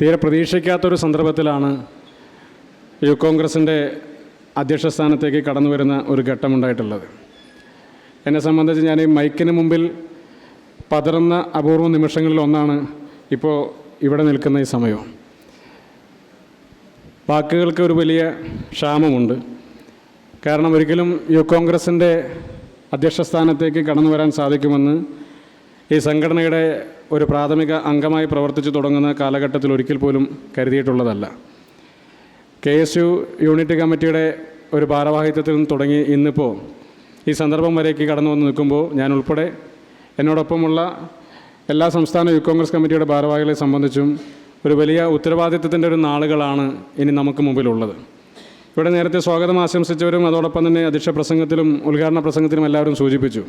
തീരെ പ്രതീക്ഷിക്കാത്തൊരു സന്ദർഭത്തിലാണ് യൂത്ത് കോൺഗ്രസിന്റെ അധ്യക്ഷ സ്ഥാനത്തേക്ക് കടന്നു വരുന്ന ഒരു ഘട്ടമുണ്ടായിട്ടുള്ളത് എന്നെ സംബന്ധിച്ച് ഞാൻ ഈ മൈക്കിന് മുമ്പിൽ പതറുന്ന അപൂർവ നിമിഷങ്ങളിൽ ഒന്നാണ് ഇപ്പോൾ ഇവിടെ നിൽക്കുന്ന ഈ സമയം. വാക്കുകൾക്ക് ഒരു വലിയ ക്ഷാമമുണ്ട്. കാരണം ഒരിക്കലും യൂത്ത് കോൺഗ്രസിന്റെ അധ്യക്ഷസ്ഥാനത്തേക്ക് കടന്നു വരാൻ സാധിക്കുമെന്ന് ഈ സംഘടനയുടെ ഒരു പ്രാഥമിക അംഗമായി പ്രവർത്തിച്ചു തുടങ്ങുന്ന കാലഘട്ടത്തിൽ ഒരിക്കൽ പോലും കരുതിയിട്ടുള്ളതല്ല. കെ എസ് യു യൂണിറ്റ് കമ്മിറ്റിയുടെ ഒരു ഭാരവാഹിത്വത്തിൽ നിന്ന് തുടങ്ങി ഇന്നിപ്പോൾ ഈ സന്ദർഭം വരേക്ക് കടന്നു വന്ന് നിൽക്കുമ്പോൾ ഞാൻ ഉൾപ്പെടെ എന്നോടൊപ്പമുള്ള എല്ലാ സംസ്ഥാന യൂത്ത് കോൺഗ്രസ് കമ്മിറ്റിയുടെ ഭാരവാഹികളെ സംബന്ധിച്ചും ഒരു വലിയ ഉത്തരവാദിത്വത്തിന്റെ ഒരു നാളുകളാണ് ഇനി നമുക്ക് മുമ്പിലുള്ളത്. ഇവിടെ നേരത്തെ സ്വാഗതം ആശംസിച്ചവരും അതോടൊപ്പം തന്നെ അധ്യക്ഷ പ്രസംഗത്തിലും ഉദ്ഘാടന പ്രസംഗത്തിലും എല്ലാവരും സൂചിപ്പിച്ചു.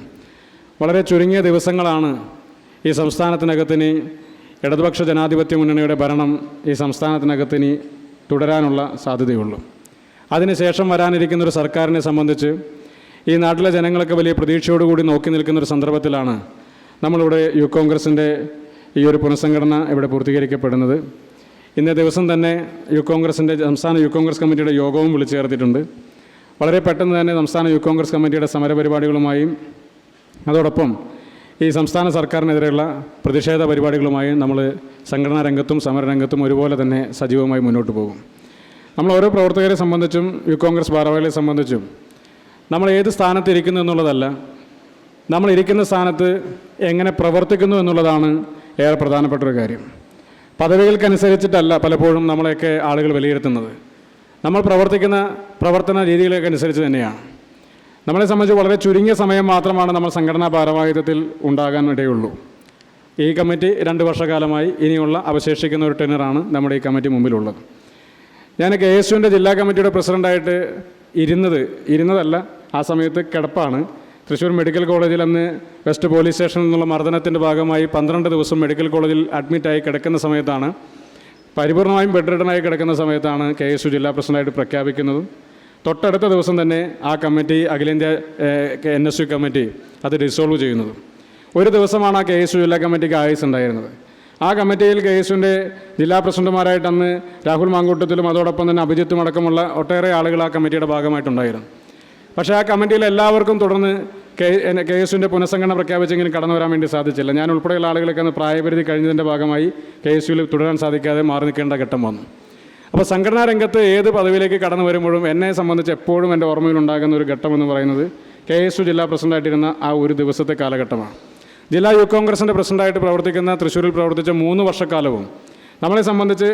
വളരെ ചുരുങ്ങിയ ദിവസങ്ങളാണ് ഈ സംസ്ഥാനത്തിനകത്തിന് ഇടതുപക്ഷ ജനാധിപത്യ മുന്നണിയുടെ ഭരണം ഈ സംസ്ഥാനത്തിനകത്തിന് തുടരാനുള്ള സാധ്യതയുള്ളൂ. അതിനുശേഷം വരാനിരിക്കുന്ന ഒരു സർക്കാരിനെ സംബന്ധിച്ച് ഈ നാട്ടിലെ ജനങ്ങളൊക്കെ വലിയ പ്രതീക്ഷയോടുകൂടി നോക്കി നിൽക്കുന്ന ഒരു സന്ദർഭത്തിലാണ് നമ്മളിവിടെ യു കോൺഗ്രസിന്റെ ഈ ഒരു പുനഃസംഘടന ഇവിടെ പൂർത്തീകരിക്കപ്പെടുന്നത്. ഇന്നേ ദിവസം തന്നെ യു കോൺഗ്രസിന്റെ സംസ്ഥാന യു കോൺഗ്രസ് കമ്മിറ്റിയുടെ യോഗവും വിളിച്ചു ചേർത്തിട്ടുണ്ട്. വളരെ പെട്ടെന്ന് തന്നെ സംസ്ഥാന യു കോൺഗ്രസ് കമ്മിറ്റിയുടെ സമരപരിപാടികളുമായും അതോടൊപ്പം ഈ സംസ്ഥാന സർക്കാരിനെതിരെയുള്ള പ്രതിഷേധ പരിപാടികളുമായി നമ്മൾ സംഘടനാ രംഗത്തും സമരരംഗത്തും ഒരുപോലെ തന്നെ സജീവമായി മുന്നോട്ട് പോകും. നമ്മൾ ഓരോ പ്രവർത്തകരെ സംബന്ധിച്ചും യു കോൺഗ്രസ് ഭാരവാഹികളെ സംബന്ധിച്ചും നമ്മൾ ഏത് സ്ഥാനത്ത് ഇരിക്കുന്നു എന്നുള്ളതല്ല നമ്മൾ ഇരിക്കുന്ന സ്ഥാനത്ത് എങ്ങനെ പ്രവർത്തിക്കുന്നു എന്നുള്ളതാണ് ഏറെ പ്രധാനപ്പെട്ട ഒരു കാര്യം. പദവികൾക്കനുസരിച്ചിട്ടല്ല പലപ്പോഴും നമ്മളെയൊക്കെ ആളുകൾ വിലയിരുത്തുന്നത്. നമ്മൾ പ്രവർത്തിക്കുന്ന പ്രവർത്തന രീതികളൊക്കെ അനുസരിച്ച് തന്നെയാണ്. നമ്മളെ സംബന്ധിച്ച് വളരെ ചുരുങ്ങിയ സമയം മാത്രമാണ് നമ്മൾ സംഘടനാ ഭാരവാഹിത്വത്തിൽ ഉണ്ടാകാൻ ഇടയുള്ളൂ. ഈ കമ്മിറ്റി രണ്ട് വർഷക്കാലമായി ഇനിയുള്ള അവശേഷിക്കുന്ന ഒരു ടെനറാണ് നമ്മുടെ ഈ കമ്മിറ്റി മുമ്പിലുള്ളത്. ഞാൻ കെ എസ് യുവിന്റെ ജില്ലാ കമ്മിറ്റിയുടെ പ്രസിഡന്റായിട്ട് ഇരുന്നത് ഇരുന്നതല്ല ആ സമയത്ത് കിടപ്പാണ്. തൃശ്ശൂർ മെഡിക്കൽ കോളേജിൽ അന്ന് വെസ്റ്റ് പോലീസ് സ്റ്റേഷനിൽ നിന്നുള്ള മർദ്ദനത്തിന്റെ ഭാഗമായി പന്ത്രണ്ട് ദിവസം മെഡിക്കൽ കോളേജിൽ അഡ്മിറ്റായി കിടക്കുന്ന സമയത്താണ്. പരിപൂർണമായും ബെഡ് കിടക്കുന്ന സമയത്താണ് കെ എസ് യു ജില്ലാ പ്രസിഡന്റായിട്ട് പ്രഖ്യാപിക്കുന്നതും. തൊട്ടടുത്ത ദിവസം തന്നെ ആ കമ്മിറ്റി അഖിലേന്ത്യാ എൻ എസ് യു കമ്മിറ്റി അത് ഡിസോൾവ് ചെയ്യുന്നത്. ഒരു ദിവസമാണ് ആ കെ എസ് യു ജില്ലാ കമ്മിറ്റിക്ക് ആയുസ് ഉണ്ടായിരുന്നത്. ആ കമ്മിറ്റിയിൽ കെ എസ് യുവിന്റെ ജില്ലാ പ്രസിഡന്റുമാരായിട്ട് അന്ന് രാഹുൽ മാങ്കൂട്ടത്തിലും അതോടൊപ്പം തന്നെ അഭിജിത്തും അടക്കമുള്ള ഒട്ടേറെ ആളുകൾ ആ കമ്മിറ്റിയുടെ ഭാഗമായിട്ടുണ്ടായിരുന്നു. പക്ഷേ ആ കമ്മിറ്റിയിൽ എല്ലാവർക്കും തുടർന്ന് കെ കെ യുവിന്റെ പുനഃസംഘടന പ്രഖ്യാപിച്ചെങ്കിലും കടന്നു വരാൻ വേണ്ടി സാധിച്ചില്ല. ഞാൻ ഉൾപ്പെടെയുള്ള ആളുകളൊക്കെ അന്ന് പ്രായപരിധി കഴിഞ്ഞതിന്റെ ഭാഗമായി കെ എസ് യുവിൽ തുടരാൻ സാധിക്കാതെ മാറി നിൽക്കേണ്ട ഘട്ടം വന്നു. അപ്പോൾ സംഘടനാ രംഗത്ത് ഏത് പദവിയിലേക്ക് കടന്നു വരുമ്പോഴും എന്നെ സംബന്ധിച്ച് എപ്പോഴും എന്റെ ഓർമ്മയിൽ ഉണ്ടാകുന്ന ഒരു ഘട്ടമെന്ന് പറയുന്നത് കെ എസ് യു ജില്ലാ പ്രസിഡന്റായിട്ടിരുന്ന ആ ഒരു ദിവസത്തെ കാലഘട്ടമാണ്. ജില്ലാ യൂത്ത് കോൺഗ്രസിന്റെ പ്രസിഡന്റായിട്ട് പ്രവർത്തിക്കുന്ന തൃശ്ശൂരിൽ പ്രവർത്തിച്ച മൂന്ന് വർഷക്കാലവും നമ്മളെ സംബന്ധിച്ച്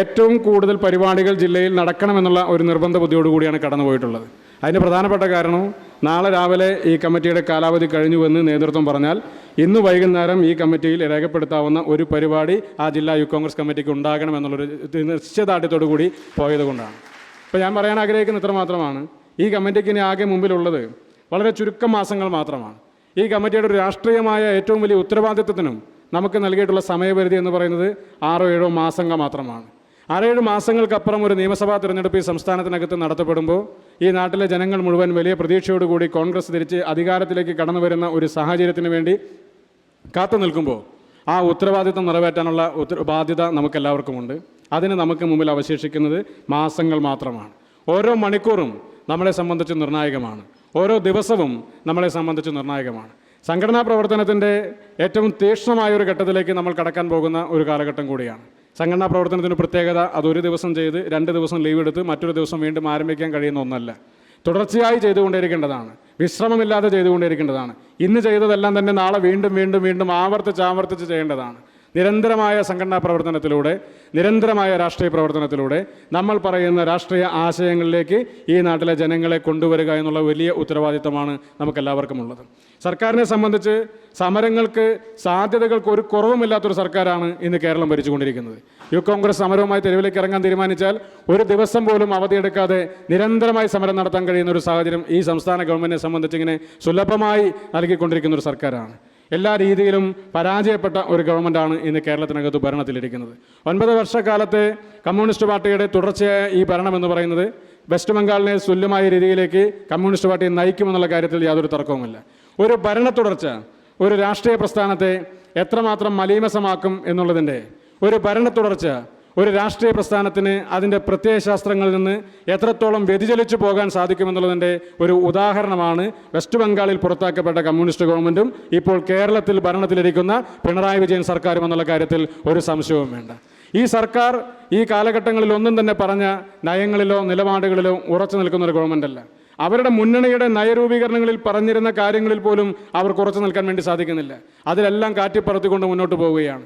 ഏറ്റവും കൂടുതൽ പരിപാടികൾ ജില്ലയിൽ നടക്കണമെന്നുള്ള ഒരു നിർബന്ധ ബുദ്ധിയോടുകൂടിയാണ് കടന്നുപോയിട്ടുള്ളത്. അതിന്റെ പ്രധാനപ്പെട്ട കാരണം നാളെ രാവിലെ ഈ കമ്മിറ്റിയുടെ കാലാവധി കഴിഞ്ഞുവെന്ന് നേതൃത്വം പറഞ്ഞാൽ ഇന്ന് വൈകുന്നേരം ഈ കമ്മിറ്റിയിൽ രേഖപ്പെടുത്താവുന്ന ഒരു പരിപാടി ആ ജില്ലാ യൂത്ത് കോൺഗ്രസ് കമ്മിറ്റിക്ക് ഉണ്ടാകണമെന്നുള്ളൊരു നിശ്ചയദാർഢ്യത്തോടു കൂടി പോയത് കൊണ്ടാണ്. ഇപ്പോൾ ഞാൻ പറയാൻ ആഗ്രഹിക്കുന്ന ഇത്ര മാത്രമാണ്. ഈ കമ്മിറ്റിക്ക് ഇനി ആകെ മുമ്പിലുള്ളത് വളരെ ചുരുക്കം മാസങ്ങൾ മാത്രമാണ്. ഈ കമ്മിറ്റിയുടെ ഒരു രാഷ്ട്രീയമായ ഏറ്റവും വലിയ ഉത്തരവാദിത്വത്തിനും നമുക്ക് നൽകിയിട്ടുള്ള സമയപരിധി എന്ന് പറയുന്നത് ആറോ ഏഴോ മാസങ്ങൾ മാത്രമാണ്. ആറേഴ് മാസങ്ങൾക്കപ്പുറം ഒരു നിയമസഭാ തിരഞ്ഞെടുപ്പ് ഈ സംസ്ഥാനത്തിനകത്ത് നടത്തപ്പെടുമ്പോൾ ഈ നാട്ടിലെ ജനങ്ങൾ മുഴുവൻ വലിയ പ്രതീക്ഷയോടുകൂടി കോൺഗ്രസ് തിരിച്ച് അധികാരത്തിലേക്ക് കടന്നു വരുന്ന ഒരു സാഹചര്യത്തിന് വേണ്ടി കാത്തു നിൽക്കുമ്പോൾ ആ ഉത്തരവാദിത്വം നിറവേറ്റാനുള്ള ഉത്തര ബാധ്യത നമുക്കെല്ലാവർക്കുമുണ്ട്. അതിന് നമുക്ക് മുമ്പിൽ അവശേഷിക്കുന്നത് മാസങ്ങൾ മാത്രമാണ്. ഓരോ മണിക്കൂറും നമ്മളെ സംബന്ധിച്ച് നിർണായകമാണ്. ഓരോ ദിവസവും നമ്മളെ സംബന്ധിച്ച് നിർണായകമാണ്. സംഘടനാ പ്രവർത്തനത്തിന്റെ ഏറ്റവും തീക്ഷ്ണമായ ഒരു ഘട്ടത്തിലേക്ക് നമ്മൾ കടക്കാൻ പോകുന്ന ഒരു കാലഘട്ടം കൂടിയാണ്. സംഘടനാ പ്രവർത്തനത്തിന് പ്രത്യേകത അതൊരു ദിവസം ചെയ്ത് രണ്ട് ദിവസം ലീവ് എടുത്ത് മറ്റൊരു ദിവസം വീണ്ടും ആരംഭിക്കാൻ കഴിയുന്ന ഒന്നല്ല. തുടർച്ചയായി ചെയ്തുകൊണ്ടിരിക്കേണ്ടതാണ് വിശ്രമമില്ലാതെ ചെയ്തുകൊണ്ടിരിക്കേണ്ടതാണ് ഇന്ന് ചെയ്തതെല്ലാം തന്നെ നാളെ വീണ്ടും വീണ്ടും വീണ്ടും ആവർത്തിച്ച് ആവർത്തിച്ച് ചെയ്യേണ്ടതാണ്. നിരന്തരമായ സംഘടനാ പ്രവർത്തനത്തിലൂടെ നിരന്തരമായ രാഷ്ട്രീയ പ്രവർത്തനത്തിലൂടെ നമ്മൾ പറയുന്ന രാഷ്ട്രീയ ആശയങ്ങളിലേക്ക് ഈ നാട്ടിലെ ജനങ്ങളെ കൊണ്ടുവരിക എന്നുള്ള വലിയ ഉത്തരവാദിത്തമാണ് നമുക്കെല്ലാവർക്കും ഉള്ളത് സർക്കാരിനെ സംബന്ധിച്ച് സമരങ്ങൾക്ക് സാധ്യതകൾക്ക് ഒരു കുറവുമില്ലാത്തൊരു സർക്കാരാണ് ഇന്ന് കേരളം ഭരിച്ചുകൊണ്ടിരിക്കുന്നത്. യു കോൺഗ്രസ് സമരവുമായി തെരുവിലേക്ക് ഇറങ്ങാൻ തീരുമാനിച്ചാൽ ഒരു ദിവസം പോലും അവധിയെടുക്കാതെ നിരന്തരമായി സമരം നടത്താൻ കഴിയുന്ന ഒരു സാഹചര്യം ഈ സംസ്ഥാന ഗവൺമെന്റിനെ സംബന്ധിച്ച് ഇങ്ങനെ സുലഭമായി നൽകിക്കൊണ്ടിരിക്കുന്ന ഒരു സർക്കാരാണ്. എല്ലാ രീതിയിലും പരാജയപ്പെട്ട ഒരു ഗവൺമെന്റാണ് ഇന്ന് കേരളത്തിനകത്ത് ഭരണത്തിലിരിക്കുന്നത്. ഒൻപത് വർഷക്കാലത്തെ കമ്മ്യൂണിസ്റ്റ് പാർട്ടിയുടെ തുടർച്ചയായ ഈ ഭരണം എന്ന് പറയുന്നത് വെസ്റ്റ് ബംഗാളിനെ തുല്യമായ രീതിയിലേക്ക് കമ്മ്യൂണിസ്റ്റ് പാർട്ടിയെ നയിക്കുമെന്നുള്ള കാര്യത്തിൽ യാതൊരു തർക്കവുമില്ല. ഒരു ഭരണ തുടർച്ച ഒരു രാഷ്ട്രീയ പ്രസ്ഥാനത്തെ എത്രമാത്രം മലീമസമാക്കും എന്നുള്ളതിന്റെ ഒരു ഭരണ തുടർച്ച ഒരു രാഷ്ട്രീയ പ്രസ്ഥാനത്തിന് അതിന്റെ പ്രത്യയശാസ്ത്രങ്ങളിൽ നിന്ന് എത്രത്തോളം വ്യതിചലിച്ചു പോകാൻ സാധിക്കുമെന്നുള്ളതിന്റെ ഒരു ഉദാഹരണമാണ് വെസ്റ്റ് ബംഗാളിൽ പുറത്താക്കപ്പെട്ട കമ്മ്യൂണിസ്റ്റ് ഗവൺമെന്റും ഇപ്പോൾ കേരളത്തിൽ ഭരണത്തിലിരിക്കുന്ന പിണറായി വിജയൻ സർക്കാരും എന്നുള്ള കാര്യത്തിൽ ഒരു സംശയവും വേണ്ട. ഈ സർക്കാർ ഈ കാലഘട്ടങ്ങളിൽ ഒന്നും തന്നെ പറഞ്ഞ നയങ്ങളിലോ നിലപാടുകളിലോ ഉറച്ചു നിൽക്കുന്ന ഒരു ഗവൺമെന്റല്ല. അവരുടെ മുന്നണിയുടെ നയരൂപീകരണങ്ങളിൽ പറഞ്ഞിരുന്ന കാര്യങ്ങളിൽ പോലും അവർക്ക് ഉറച്ചു നിൽക്കാൻ വേണ്ടി സാധിക്കുന്നില്ല. അതിലെല്ലാം കാറ്റിപ്പറത്തിക്കൊണ്ട് മുന്നോട്ട് പോവുകയാണ്.